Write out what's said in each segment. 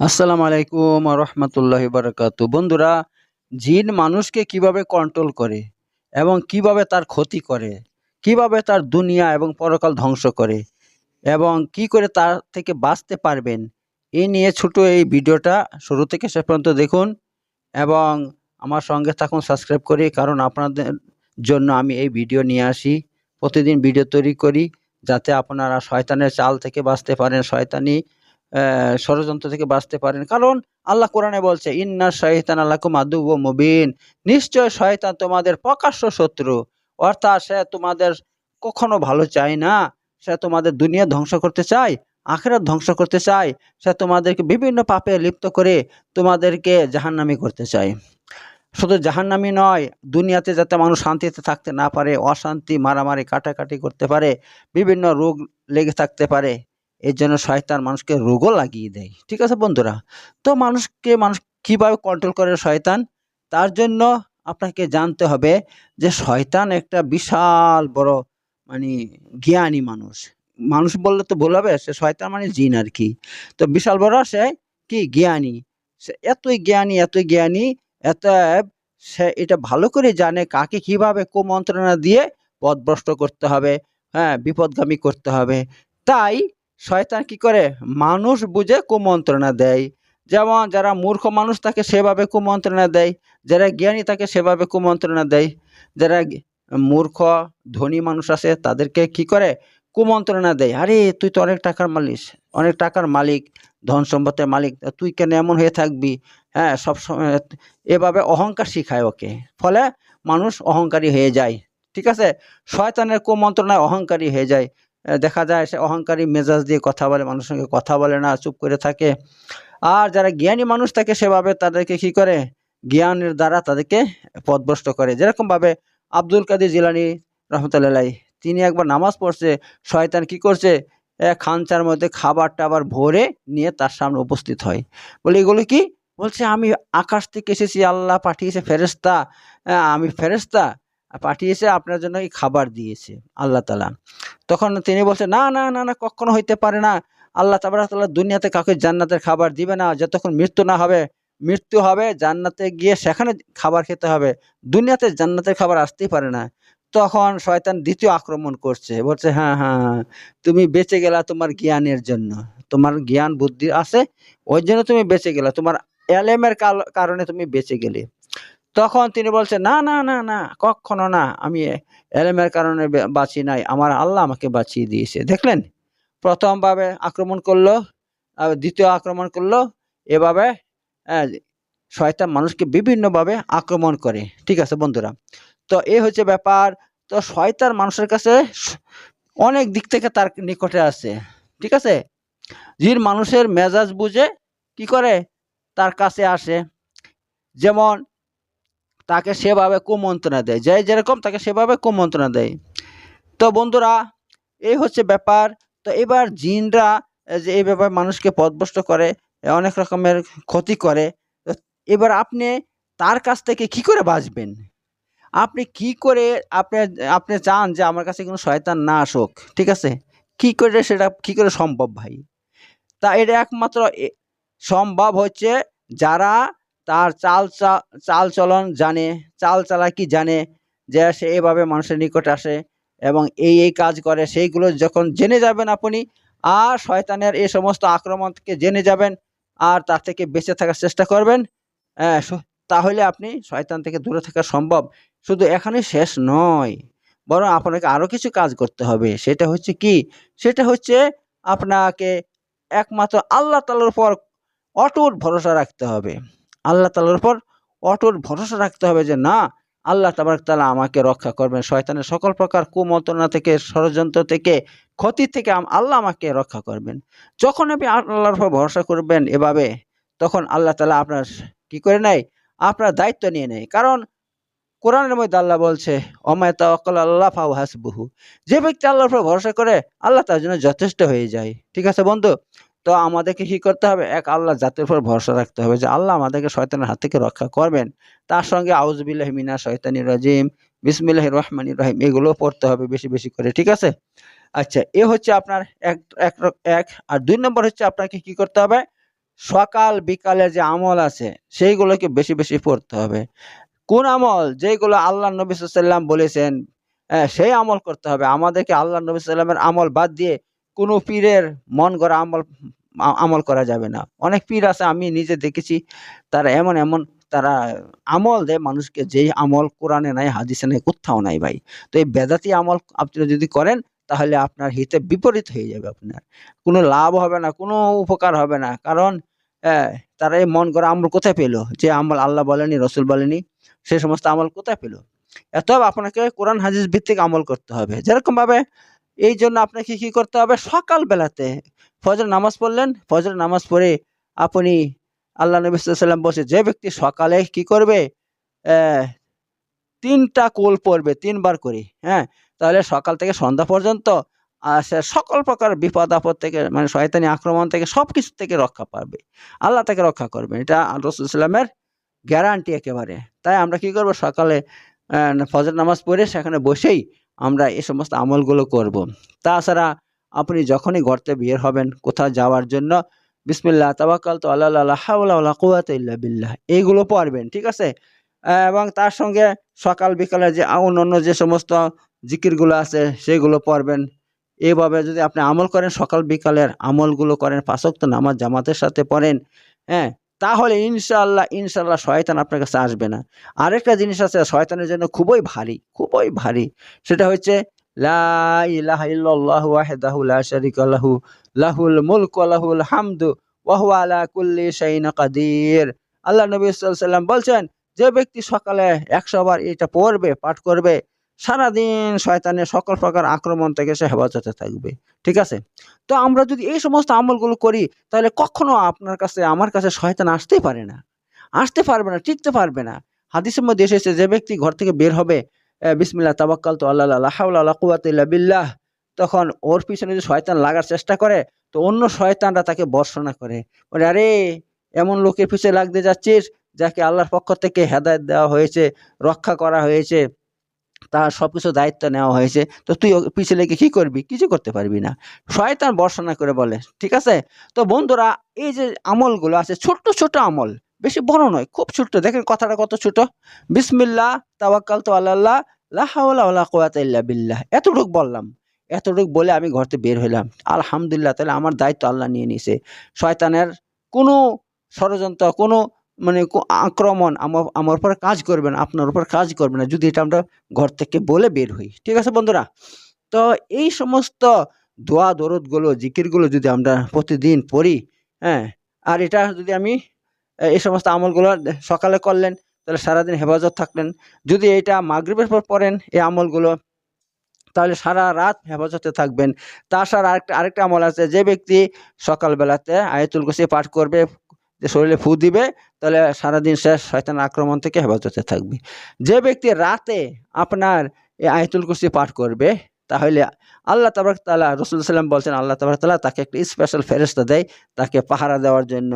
আসসালামু আলাইকুম রহমতুল্লাহ বারাকাতু বন্ধুরা, জিন মানুষকে কীভাবে কন্ট্রোল করে এবং কীভাবে তার ক্ষতি করে, কীভাবে তার দুনিয়া এবং পরকাল ধ্বংস করে এবং কি করে তার থেকে বাঁচতে পারবেন এই নিয়ে ছোট এই ভিডিওটা শুরু থেকে শেষ পর্যন্ত দেখুন এবং আমার সঙ্গে থাকুন সাবস্ক্রাইব করি, কারণ আপনাদের জন্য আমি এই ভিডিও নিয়ে আসি। প্রতিদিন ভিডিও তৈরি করি যাতে আপনারা শয়তানের চাল থেকে বাঁচতে পারেন, শয়তানি ষড়যন্ত্র থেকে বাঁচতে পারেন। কারণ আল্লাহ কোরআনে বলছে, ইন্না শয়তান আল্লাহকুম আদু ও মুবিন। নিশ্চয় শয়তান তোমাদের প্রকাশ্য শত্রু। অর্থাৎ সে তোমাদের কখনো ভালো চায় না। সে তোমাদের দুনিয়া ধ্বংস করতে চায়, আখেরাত ধ্বংস করতে চায়। সে তোমাদেরকে বিভিন্ন পাপে লিপ্ত করে তোমাদেরকে জাহান্নামি করতে চায়। শুধু জাহান্নামি নয়, দুনিয়াতে যাতে মানুষ শান্তিতে থাকতে না পারে, অশান্তি, মারামারি, কাটাকাটি করতে পারে, বিভিন্ন রোগ লেগে থাকতে পারে। এর জন্য শয়তান মানুষকে রোগও লাগিয়ে দেয়। ঠিক আছে বন্ধুরা? তো মানুষকে মানুষ কীভাবে কন্ট্রোল করে শয়তান? তার জন্য আপনাকে জানতে হবে যে শয়তান একটা বিশাল বড় মানে জ্ঞানী মানুষ। মানুষ বললে তো ভুল হবে, সে শয়তান মানে জিন আর কি। তো বিশাল বড় সে কি? জ্ঞানী। সে এতই জ্ঞানী এতই জ্ঞানী এত সে এটা ভালো করে জানে কাকে কীভাবে কুমন্ত্রণা দিয়ে পথভ্রষ্ট করতে হবে হ্যাঁ বিপদগামী করতে হবে। তাই শয়তান কি করে? মানুষ বুঝে কুমন্ত্রণা দেয়। যেমন যারা মূর্খ মানুষ তাকে সেভাবে কুমন্ত্রণা দেয়, যারা জ্ঞানী তাকে সেভাবে কুমন্ত্রণা দেয়। যারা মূর্খ, ধনী মানুষ আছে তাদেরকে কি করে? কুমন্ত্রণা দেয়। আরে, তুই তো অনেক টাকার মালিক, অনেক টাকার মালিক, ধন সম্পদের মালিক তুই কেন এমন হয়ে থাকবি? হ্যাঁ সবসময় এভাবে অহংকার শিখায় ওকে। ফলে মানুষ অহংকারী হয়ে যায়। ঠিক আছে? শয়তানের কুমন্ত্রণায় অহংকারী হয়ে যায়। দেখা যায় সে অহংকারী মেজাজ দিয়ে কথা বলে, মানুষের সঙ্গে কথা বলে না, চুপ করে থাকে। আর যারা জ্ঞানী মানুষ থাকে সেভাবে তাদেরকে কি করে? জ্ঞানের দ্বারা তাদেরকে পথভ্রষ্ট করে। যেরকমভাবে আব্দুল কাদের জিলানি রহমতুল্লাহ, তিনি একবার নামাজ পড়ছে, শয়তান কি করছে? এক খাঞ্চার মধ্যে খাবার টাবার ভরে নিয়ে তার সামনে উপস্থিত হয়। বলে, এগুলো কি? বলছে, আমি আকাশ থেকে এসেছি, আল্লাহ পাঠিয়েছে ফেরেস্তা আমি ফেরেস্তা পাঠিয়েছে আপনার জন্য এই খাবার দিয়েছে, আল্লাহ তালা তখন তিনি বলছে, না না না না, কখনো হইতে পারে না। আল্লাহ তাবারাকাল্লাহ দুনিয়াতে কাউকে জান্নাতের খাবার দিবে না। যতক্ষণ মৃত্যু না হবে, মৃত্যু হবে, জান্নাতে গিয়ে সেখানে খাবার খেতে হবে। দুনিয়াতে জান্নাতের খাবার আসতেই পারে না। তখন শয়তান দ্বিতীয় আক্রমণ করছে। বলছে হ্যাঁ হ্যাঁ হ্যাঁ তুমি বেঁচে গেলা তোমার জ্ঞানের জন্য। তোমার জ্ঞান, বুদ্ধি আছে, ওই জন্য তুমি বেঁচে গেলা। তোমার এলেমের কারণে তুমি বেঁচে গেলে। তখন তিনি বলছে, না না না না, কখনো না, আমি এলেমের কারণে বাঁচি নাই। আমার আল্লাহ আমাকে বাঁচিয়ে দিয়েছে। দেখলেন? প্রথমভাবে আক্রমণ করল দ্বিতীয় আক্রমণ করল। এভাবে শয়তান মানুষকে বিভিন্নভাবে আক্রমণ করে। ঠিক আছে, বন্ধুরা? তো এই হচ্ছে ব্যাপার। তো শয়তান মানুষের কাছে অনেক দিক থেকে তার নিকটে আছে। ঠিক আছে? যিনি মানুষের মেজাজ বুঝে কি করে? তার কাছে আসে। যেমন তাকে সেভাবে কুমন্ত্রণা দেয়। যে যেরকম তাকে সেভাবে কুমন্ত্রণা দেয়। তো বন্ধুরা, এই হচ্ছে ব্যাপার। তো এবার জিনরা যে এই ব্যাপারে মানুষকে পথভ্রষ্ট করে অনেক রকমের ক্ষতি করে। এবার আপনি তার কাছ থেকে কি করে বাঁচবেন? আপনি কি করে আপনি আপনি চান যে আমার কাছে কোনো শয়তান না আসুক, ঠিক আছে? কি করে সেটা, কি করে সম্ভব ভাই? তা এটা একমাত্র সম্ভব হচ্ছে যারা তার চাল চাল চলন জানে চাল চালাকি জানে যে সে এভাবে মানুষের নিকট আসে এবং এই এই কাজ করে। সেইগুলো যখন জেনে যাবেন আপনি আর শয়তানের এই সমস্ত আক্রমণ থেকে জেনে যাবেন আর তার থেকে বেঁচে থাকার চেষ্টা করবেন আহ, তাহলে আপনি শয়তান থেকে দূরে থাকা সম্ভব। শুধু এখানে শেষ নয় বরং আপনাকে আরও কিছু কাজ করতে হবে। সেটা হচ্ছে কি? সেটা হচ্ছে আপনাকে একমাত্র আল্লাহ তালার উপর অটুট ভরসা রাখতে হবে। আল্লাহ তালার উপর অটুট ভরসা রাখতে হবে যে, না, আল্লাহ তাবারক তালা আমাকে রক্ষা করবেন। শয়তানের সকল প্রকার কুমন্ত্রণা থেকে, ষড়যন্ত্র থেকে, ক্ষতি থেকে আল্লাহ আমাকে রক্ষা করবেন। যখন আপনি আল্লাহর উপর ভরসা করবেন এভাবে, তখন আল্লাহ তালা আপনার কি করে নেয়? আপনার দায়িত্ব নিয়ে নেয়। কারণ কোরআনের মধ্যে আল্লাহ বলছে অমায় তাওয়াক্কাল আল্লাহ ফাহু হাসবুহু। যে ব্যক্তি আল্লাহর উপর ভরসা করে, আল্লাহ তার জন্য যথেষ্ট হয়ে যায়। ঠিক আছে বন্ধু? তো আমাদেরকে কি করতে হবে? এক আল্লাহ জাতির উপর ভরসা রাখতে হবে যে আল্লাহ আমাদেরকে শয়তানের হাত থেকে রক্ষা করবেন। তার সঙ্গে আউজবিল্লাহ মিনা শয়তানি রাজিম বিসমিল্লাহ রহমানি রহিম এগুলো পড়তে হবে বেশি বেশি করে ঠিক আছে? আচ্ছা এ হচ্ছে আপনার এক এক এক আর দুই নম্বর হচ্ছে আপনাকে কি করতে হবে? সকাল বিকালে যে আমল আছে সেইগুলোকে বেশি বেশি পড়তে হবে। কোন আমল? যেগুলো আল্লাহ নবী সাল্লাম বলেছেন আহ, সেই আমল করতে হবে। আমাদেরকে আল্লাহ নবী সাল্লামের আমল বাদ দিয়ে কোনো পীরের মন গড়া আমল আমল করা যাবে না। অনেক পীর আছে, আমি নিজে দেখেছি, তারা এমন এমন, তারা আমল দেয়, মানুষকে যেই আমল কোরআনে নাই, হাদিসে নাই, কোথাও নাই ভাই। তো এই বেদাতি আমল আপনি যদি করেন, তাহলে আপনার হিতে বিপরীত হয়ে যাবে আপনার। কোনো লাভ হবে না, কোনো উপকার হবে না। কারণ তারা এই মন করা আমল কোথায় পেল? যে আমল আল্লাহ বলেনি, রসুল বলেনি, সে সমস্ত আমল কোথায় পেল? এত আপনাকে কোরআন, হাদিস ভিত্তিক আমল করতে হবে। যেরকম ভাবে এই জন্য আপনাকে কি করতে হবে? সকাল বেলাতে ফজর নামাজ পড়লেন। ফজর নামাজ পড়ে আপনি আল্লাহ নবী সাল্লাম বলছে, যে ব্যক্তি সকালে কি করবে? তিনটা কোল পড়বে তিনবার করে হ্যাঁ? তাহলে সকাল থেকে সন্ধ্যা পর্যন্ত সে সকল প্রকার বিপদ আপদ থেকে মানে শয়তানি আক্রমণ থেকে সব কিছু থেকে রক্ষা পাবে। আল্লাহ তাকে রক্ষা করবে এটা রসুল ইসলামের গ্যারান্টি একেবারে। তাই আমরা কি করব? সকালে ফজর নামাজ পড়ে সেখানে বসেই আমরা এই সমস্ত আমলগুলো করব। তাছাড়া আপনি যখনই ঘরতে বের হবেন কোথাও যাওয়ার জন্য, বিসমিল্লাহ তাবাক্কাল তো আল্লাহ আল্লাহ কুওয়াতা ইল্লা বিল্লাহ এইগুলো পড়বেন, ঠিক আছে? এবং তার সঙ্গে সকাল, বিকালে যে অন্য যে সমস্ত জিকিরগুলো আছে সেগুলো পড়বেন। এইভাবে যদি আপনি আমল করেন, সকাল, বিকালের আমলগুলো করেন পাঁচক্ত নামাজ জামাতের সাথে পড়েন হ্যাঁ তাহলে ইনশাআল্লাহ ইনশাল্লাহ শয়তান আপনার কাছে আসবে না। আরেকটা জিনিস আছে, শয়তানের জন্য খুবই ভারী খুবই ভারী, সেটা হচ্ছে ইলাহা ইল্লাল্লাহু ওয়াহদাহু লা শারীকা লাহু, লাহুল ওয়া লাহুল হামদু, ওয়া হুয়া আলা কুল্লি শাইইন কাদির। আল্লাহ নবী সাল্লাম বলছেন, যে ব্যক্তি সকালে একশো বার এটা পড়বে, পাঠ করবে, সারাদিন শয়তানের সকল প্রকার আক্রমণ থেকে সে হেফাজতে থাকবে। ঠিক আছে? তো আমরা যদি এই সমস্ত আমলগুলো করি, তাহলে কখনো আপনার কাছে, আমার কাছে শয়তান আসতেই পারে না। আসতে পারবে না, টিকতে পারবে না। হাদিসের মধ্যে এসেছে, যে ব্যক্তি ঘর থেকে বের হবে আহ, বিসমিল্লাহ তাবাক্কাল তো আল্লাহ আল্লাহ বিল্লাহ। তখন ওর পিছনে যদি শয়তান লাগার চেষ্টা করে তো অন্য শয়তানরা তাকে বর্ষনা করে। বলে আরে এমন লোকের পিছনে লাগতে যাচ্ছিস যাকে আল্লাহর পক্ষ থেকে হেদায়ত দেওয়া হয়েছে রক্ষা করা হয়েছে তার সবকিছু দায়িত্ব নেওয়া হয়েছে তো তুই ওর পিছে লেগে কী করবি? কিছু করতে পারবি না। শয়তান বর্ষনা করে বলে ঠিক আছে? তো বন্ধুরা এই যে আমলগুলো আছে ছোট্ট ছোট আমল বেশি বড় নয়, খুব ছোট্ট। দেখেন কথাটা কত ছোট। বিসমিল্লাহ তাওয়াক্কাল তো আল্লাহ লা হাওলা ওয়ালা কুওয়াতা ইল্লা বিল্লাহ। এতটুক বললাম। এতটুক বলে আমি ঘর থেকে বের হইলাম। আলহামদুলিল্লাহ, তাহলে আমার দায়িত্ব আল্লাহ নিয়ে নিছে। শয়তানের কোনো ষড়যন্ত্র, কোনো মানে আক্রমণ আমার আমার উপর কাজ করবে না, আপনার উপর কাজ করবে না, যদি এটা আমরা ঘর থেকে বলে বের হই। ঠিক আছে বন্ধুরা? তো এই সমস্ত দোয়া, দরদগুলো, জিকিরগুলো যদি আমরা প্রতিদিন পড়ি হ্যাঁ আর এটা যদি আমি এই সমস্ত আমলগুলো সকালে করলেন, তাহলে সারাদিন হেফাজত থাকলেন। যদি এটা মাগরিবের পর পড়েন, এই আমলগুলো, তাহলে সারা রাত হেফাজতে থাকবেন। তাছাড়া আরেকটা আরেকটা আমল আছে, যে ব্যক্তি সকালবেলাতে আয়তুল কুরসি পাঠ করবে, যে শরীরে ফু দিবে, তাহলে সারাদিন শেষ শয়তান আক্রমণ থেকে হেফাজতে থাকবে। যে ব্যক্তি রাতে আপনার এই আয়াতুল কুরসি পাঠ করবে, তাহলে আল্লাহ তাবারক তালা রসুল সাল্লাম বলছেন, আল্লাহ তাবারক তালা তাকে একটা স্পেশাল ফেরেশতা দেয়, তাকে পাহারা দেওয়ার জন্য।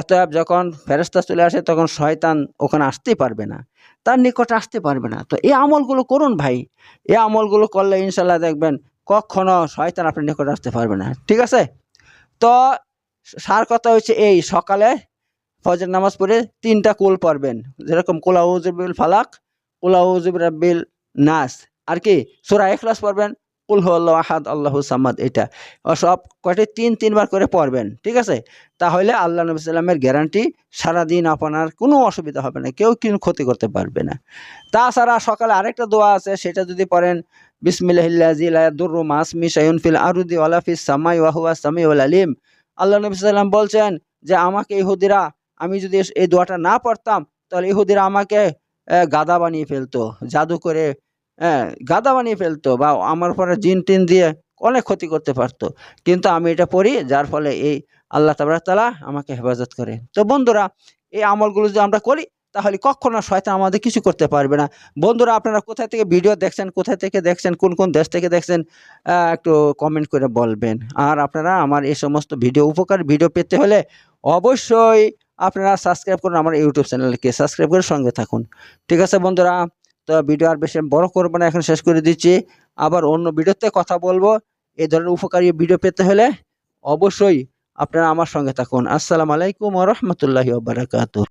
এতএব যখন ফেরেশতা চলে আসে, তখন শয়তান ওখানে আসতে পারবে না। তার নিকট আসতে পারবে না। তো এই আমলগুলো করুন ভাই। এই আমলগুলো করলে ইনশাল্লাহ দেখবেন কখনো শয়তান আপনার নিকট আসতে পারবে না। ঠিক আছে? তো সার কথা হচ্ছে এই, সকালে ফজর নামাজ পড়ে তিনটা কুল পড়বেন। যেরকম কুলাউজবিল ফালাক কুলাউজুব রাব্বিল নাস। আর কি? সূরা ইখলাস পড়বেন। কুল হুয়াল্লাহু আহাদ, আল্লাহু সামাদ, এটা। সব কয়টি? তিন, তিনবার করে পড়বেন, ঠিক আছে? তাহলে আল্লাহ নবী সাল্লামের গ্যারান্টি, সারাদিন আপনার কোনো অসুবিধা হবে না, কেউ কিন্তু ক্ষতি করতে পারবে না। তাছাড়া সকালে আরেকটা দোয়া আছে, সেটা যদি পড়েন বিসমিল্লাহিল্লাজি লা ইয়াদুররু মা ইসমি শাইউন ফিল আরদি ওয়ালা ফিস সামাই ওয়া হুয়া সামিউল আলিম। আল্লাহ নবী সাল্লাম বলছেন যে, আমাকে ইহুদিরা, আমি যদি এই দোয়াটা না পড়তাম, তাহলে ইহুদিরা আমাকে গাদা বানিয়ে ফেলতো, জাদু করে হ্যাঁ গাদা বানিয়ে ফেলতো বা আমার পরে জিন টিন দিয়ে অনেক ক্ষতি করতে পারতো। কিন্তু আমি এটা পড়ি, যার ফলে এই আল্লাহ তাআলা আমাকে হেফাজত করে। তো বন্ধুরা, এই আমলগুলো যদি আমরা করি, তাহলে কখনো শয়তান আমাদের কিছু করতে পারবে না। বন্ধুরা, আপনারা কোথায় থেকে ভিডিও দেখছেন, কোথায় থেকে দেখছেন, কোন কোন দেশ থেকে দেখছেন একটু কমেন্ট করে বলবেন। আর আপনারা আমার এই সমস্ত ভিডিও উপকার ভিডিও পেতে হলে অবশ্যই আপনারা সাবস্ক্রাইব করুন আমার ইউটিউব চ্যানেলকে সাবস্ক্রাইব করে সঙ্গে থাকুন। ঠিক আছে বন্ধুরা? তো ভিডিও আর বেশি বড় করব না, এখন শেষ করে দিচ্ছি। আবার অন্য ভিডিওতে কথা বলব। এই ধরনের উপকারী ভিডিও পেতে হলে অবশ্যই আপনারা আমার সঙ্গে থাকুন। আসসালামু আলাইকুম রহমতুল্লাহি বারাকাতু